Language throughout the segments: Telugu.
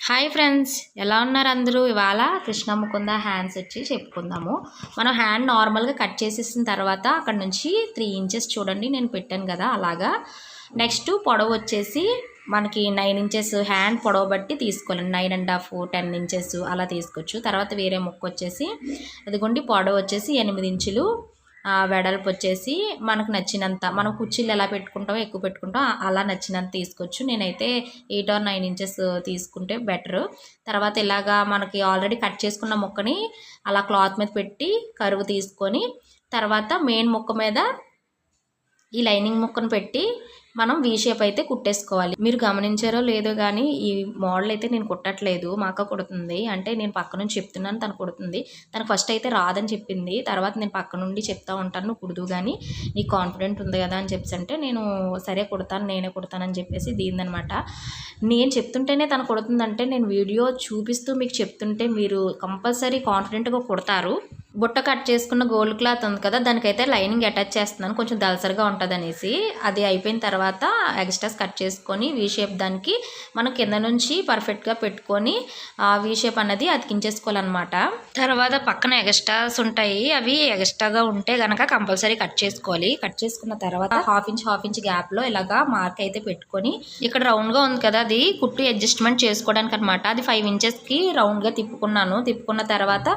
హాయ్ ఫ్రెండ్స్ ఎలా ఉన్నారు అందరూ? ఇవాళ కృష్ణ ముకుంద హ్యాండ్స్ వచ్చి చెప్పుకుందాము. మనం హ్యాండ్ నార్మల్గా కట్ చేసేసిన తర్వాత అక్కడ నుంచి త్రీ ఇంచెస్ చూడండి నేను పెట్టాను కదా అలాగా. నెక్స్ట్ పొడవు వచ్చేసి మనకి నైన్ ఇంచెస్ హ్యాండ్ పొడవు బట్టి తీసుకోవాలి nine and half ten inches అలా తీసుకోవచ్చు. తర్వాత వేరే ముక్క వచ్చేసి అదిగోండి పొడవు వచ్చేసి ఎనిమిది ఇంచులు వెడల్పు వచ్చేసి మనకు నచ్చినంత మనం కుర్చీలు ఎలా పెట్టుకుంటామో ఎక్కువ పెట్టుకుంటాం అలా నచ్చినంత తీసుకోవచ్చు. నేనైతే ఎయిట్ ఆర్ నైన్ ఇంచెస్ తీసుకుంటే బెటర్. తర్వాత ఇలాగా మనకి ఆల్రెడీ కట్ చేసుకున్న ముక్కని అలా క్లాత్ మీద పెట్టి కరువు తీసుకొని తర్వాత మెయిన్ ముక్క మీద ఈ లైనింగ్ ముక్కను పెట్టి మనం వీ షేప్ అయితే కుట్టేసుకోవాలి. మీరు గమనించారో లేదో కానీ ఈ మోడల్ అయితే నేను కుట్టట్లేదు. మా అక్క కుడుతుంది. అంటే నేను పక్క నుంచి చెప్తున్నాను తను కుడుతుంది. తను ఫస్ట్ అయితే రాదని చెప్పింది. తర్వాత నేను పక్క నుండి చెప్తా ఉంటాను నువ్వు కుడుదు కానీ నీకు కాన్ఫిడెంట్ ఉంది కదా అని చెప్పేసి అంటే నేను సరే కుడతాను నేనే కుడతానని చెప్పేసి దీనిదనమాట నేను చెప్తుంటేనే తను కుడుతుందంటే నేను వీడియో చూపిస్తూ మీకు చెప్తుంటే మీరు కంపల్సరీ కాన్ఫిడెంట్గా కుడతారు. బుట్ట కట్ చేసుకున్న గోల్డ్ క్లాత్ ఉంది కదా దానికైతే లైనింగ్ అటాచ్ చేస్తున్నాను. కొంచెం దలసరిగా ఉంటుంది అనేసి అది అయిపోయిన తర్వాత ఎక్స్ట్రాస్ కట్ చేసుకొని వీ షేప్ దానికి మనం కింద నుంచి పర్ఫెక్ట్గా పెట్టుకొని ఆ వీ షేప్ అనేది అతికించేసుకోవాలన్నమాట. తర్వాత పక్కన ఎగస్ట్రాస్ ఉంటాయి. అవి ఎక్స్ట్రాగా ఉంటే కనుక కంపల్సరీ కట్ చేసుకోవాలి. కట్ చేసుకున్న తర్వాత హాఫ్ ఇంచ్ హాఫ్ ఇంచ్ గ్యాప్లో ఇలాగా మార్క్ అయితే పెట్టుకొని ఇక్కడ రౌండ్గా ఉంది కదా అది కుట్టు అడ్జస్ట్మెంట్ చేసుకోవడానికి అనమాట అది ఫైవ్ ఇంచెస్కి రౌండ్గా తిప్పుకున్నాను. తిప్పుకున్న తర్వాత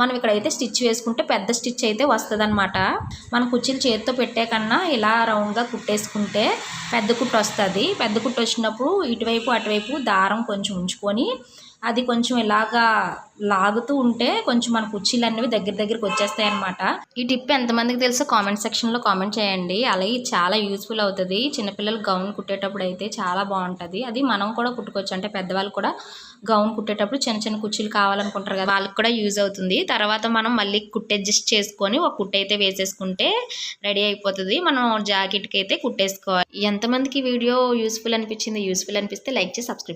మనం ఇక్కడైతే స్టిచ్ వేసుకుంటే పెద్ద స్టిచ్ అయితే వస్తుంది అనమాట మన కుర్చీలు చేతితో పెట్టే కన్నా ఇలా రౌండ్గా కుట్టేసుకుంటే పెద్ద కుట్టు వస్తుంది. పెద్ద కుట్టు వచ్చినప్పుడు ఇటువైపు అటువైపు దారం కొంచెం ఉంచుకొని అది కొంచెం ఇలాగా లాగుతూ ఉంటే కొంచెం మన కుర్చీలు అనేవి దగ్గర దగ్గరికి వచ్చేస్తాయి అనమాట ఈ టిప్ ఎంతమందికి తెలుసో కామెంట్ సెక్షన్లో కామెంట్ చేయండి. అలాగే చాలా యూస్ఫుల్ అవుతుంది. చిన్నపిల్లలు గౌన్ కుట్టేటప్పుడు అయితే చాలా బాగుంటుంది. అది మనం కూడా కుట్టుకోవచ్చు. అంటే పెద్దవాళ్ళు కూడా గౌన్ కుట్టేటప్పుడు చిన్న చిన్న కుర్చీలు కావాలనుకుంటారు కదా వాళ్ళకి కూడా యూజ్ అవుతుంది. తర్వాత మనం మళ్ళీ కుట్టు అడ్జస్ట్ చేసుకొని ఒక కుట్టు అయితే వేసేసుకుంటే రెడీ అయిపోతుంది. మనం జాకెట్కి అయితే కుట్టేసుకోవాలి. ఎంతమందికి వీడియో యూస్ఫుల్ అనిపించింది యూస్ఫుల్ అనిపిస్తే లైక్ చేసి సబ్స్క్రిప్షన్